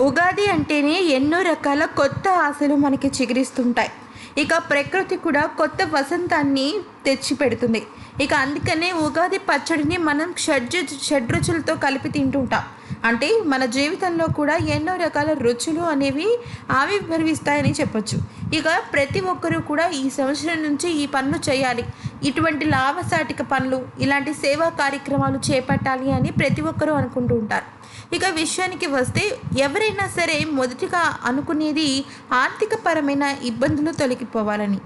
ఉగాది అంటేనే ఎన్నో రకాల కొత్త ఆశలు మనకి చిగురిస్తుంటాయి. ఇక ప్రకృతి కూడా కొత్త వసంతాన్ని తెచ్చిపెడుతుంది. ఇక అందుకనే ఉగాది పచ్చడిని మనం షడ్జు షడ్రుచులతో కలిపి తింటుంటాం. అంటే మన జీవితంలో కూడా ఎన్నో రకాల రుచులు అనేవి ఆవిర్భవిస్తాయని చెప్పొచ్చు. ఇక ప్రతి ఒక్కరూ కూడా ఈ సంవత్సరం నుంచి ఈ పనులు చేయాలి. ఇటువంటి లాభసాటిక పనులు ఇలాంటి సేవా కార్యక్రమాలు చేపట్టాలి అని ప్రతి ఒక్కరూ అనుకుంటూ ఉంటారు. ఇక విషయానికి వస్తే ఎవరైనా సరే మొదటిగా అనుకునేది ఆర్థికపరమైన ఇబ్బందులు తొలగిపోవాలని.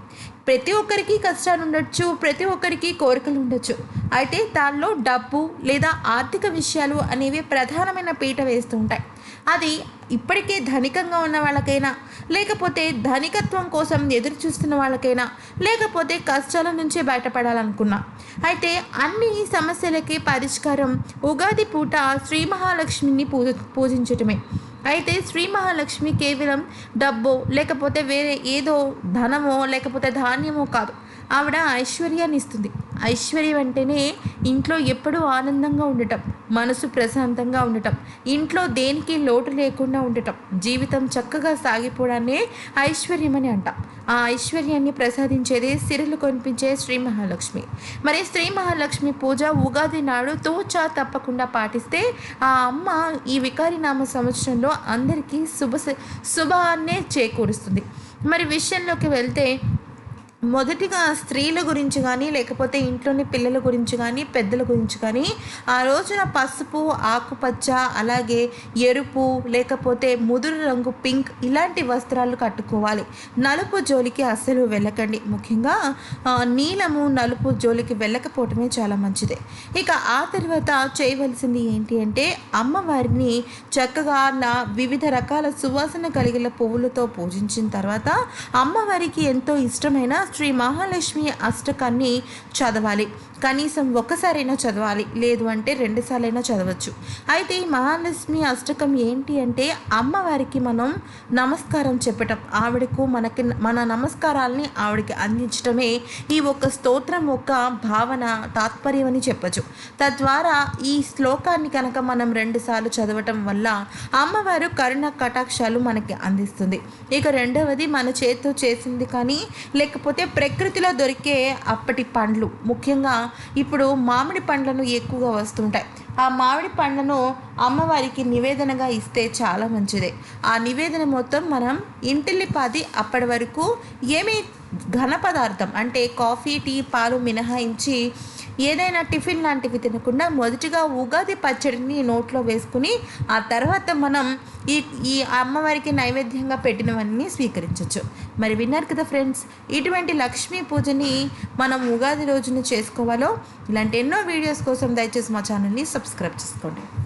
ప్రతి ఒక్కరికి కష్టాలు ఉండొచ్చు ప్రతి ఒక్కరికి కోరికలు ఉండొచ్చు. అయితే దానిలో డబ్బు లేదా ఆర్థిక విషయాలు అనేవి ప్రధానమైన పీట వేస్తూ ఉంటాయి అది ఇప్పటికే ధనికంగా ఉన్న వాళ్ళకైనా లేకపోతే ధనికత్వం కోసం ఎదురు చూస్తున్న వాళ్ళకైనా లేకపోతే కష్టాల నుంచి బయటపడాలనుకున్నా. అయితే అన్ని సమస్యలకి పరిష్కారం ఉగాది పూట శ్రీ మహాలక్ష్మిని పూజ పూజించటమే. అయితే శ్రీ మహాలక్ష్మి కేవలం డబ్బో లేకపోతే వేరే ఏదో ధనమో లేకపోతే ధాన్యమో కాదు. ఆవిడ ఐశ్వర్యాన్ని ఇస్తుంది ఐశ్వర్యం అంటేనే ఇంట్లో ఎప్పుడూ ఆనందంగా ఉండటం మనసు ప్రశాంతంగా ఉండటం ఇంట్లో దేనికి లోటు లేకుండా ఉండటం జీవితం చక్కగా సాగిపోవడాన్నే ఐశ్వర్యం అని అంటాం. ఆ ఐశ్వర్యాన్ని ప్రసాదించేది సిరులు కొనిపించే శ్రీ మహాలక్ష్మి. మరి శ్రీ మహాలక్ష్మి పూజ ఉగాది నాడు తోచా తప్పకుండా పాటిస్తే ఆ అమ్మ ఈ వికారినామ సంవత్సరంలో అందరికీ శుభ శుభాన్నే చేకూరుస్తుంది. మరి విషయంలోకి వెళ్తే మొదటిగా స్త్రీల గురించి కానీ లేకపోతే ఇంట్లోని పిల్లల గురించి కానీ పెద్దల గురించి కానీ ఆ రోజున పసుపు ఆకుపచ్చ అలాగే ఎరుపు లేకపోతే ముదురు రంగు పింక్ ఇలాంటి వస్త్రాలు కట్టుకోవాలి. నలుపు జోలికి అస్సలు వెళ్ళకండి. ముఖ్యంగా నీలము నలుపు జోలికి వెళ్ళకపోవటమే చాలా మంచిది. ఇక ఆ తర్వాత చేయవలసింది ఏంటి అంటే అమ్మవారిని చక్కగా నా వివిధ రకాల సువాసన కలిగిన పువ్వులతో పూజించిన తర్వాత అమ్మవారికి ఎంతో ఇష్టమైన శ్రీ మహాలక్ష్మి అష్టకాన్ని చదవాలి. కనీసం ఒక్కసారైనా చదవాలి. లేదు అంటే రెండుసార్లైనా చదవచ్చు. అయితే ఈ మహాలక్ష్మి అష్టకం ఏంటి అంటే అమ్మవారికి మనం నమస్కారం చెప్పటం. ఆవిడకు మనకి మన నమస్కారాలని ఆవిడకి అందించడమే ఈ ఒక్క స్తోత్రం ఒక భావన తాత్పర్యం అని చెప్పచ్చు. తద్వారా ఈ శ్లోకాన్ని కనుక మనం రెండుసార్లు చదవటం వల్ల అమ్మవారు కరుణ కటాక్షాలు మనకి అందిస్తుంది. ఇక రెండవది మన చేతితో చేసింది కానీ లేకపోతే లేకపోతే ప్రకృతిలో దొరికే అప్పటి పండ్లు. ముఖ్యంగా ఇప్పుడు మామిడి పండ్లను ఎక్కువగా వస్తుంటాయి. ఆ మామిడి పండ్లను అమ్మవారికి నివేదనగా ఇస్తే చాలా మంచిదే. ఆ నివేదన మొత్తం మనం ఇంటిల్లిపాది అప్పటి వరకు ఏమి ఘన పదార్థం అంటే కాఫీ టీ పాలు మినహాయించి ఏదైనా టిఫిన్ లాంటివి తినకుండా మొదటిగా ఉగాది పచ్చడిని నోట్లో వేసుకుని ఆ తర్వాత మనం ఈ ఈ అమ్మవారికి నైవేద్యంగా పెట్టినవన్నీ స్వీకరించవచ్చు మరి విన్నారు కదా ఫ్రెండ్స్? ఇటువంటి లక్ష్మీ పూజని మనం ఉగాది రోజున చేసుకోవాలో? ఇలాంటి ఎన్నో వీడియోస్ కోసం దయచేసి మా ఛానల్ని సబ్స్క్రైబ్ చేసుకోండి.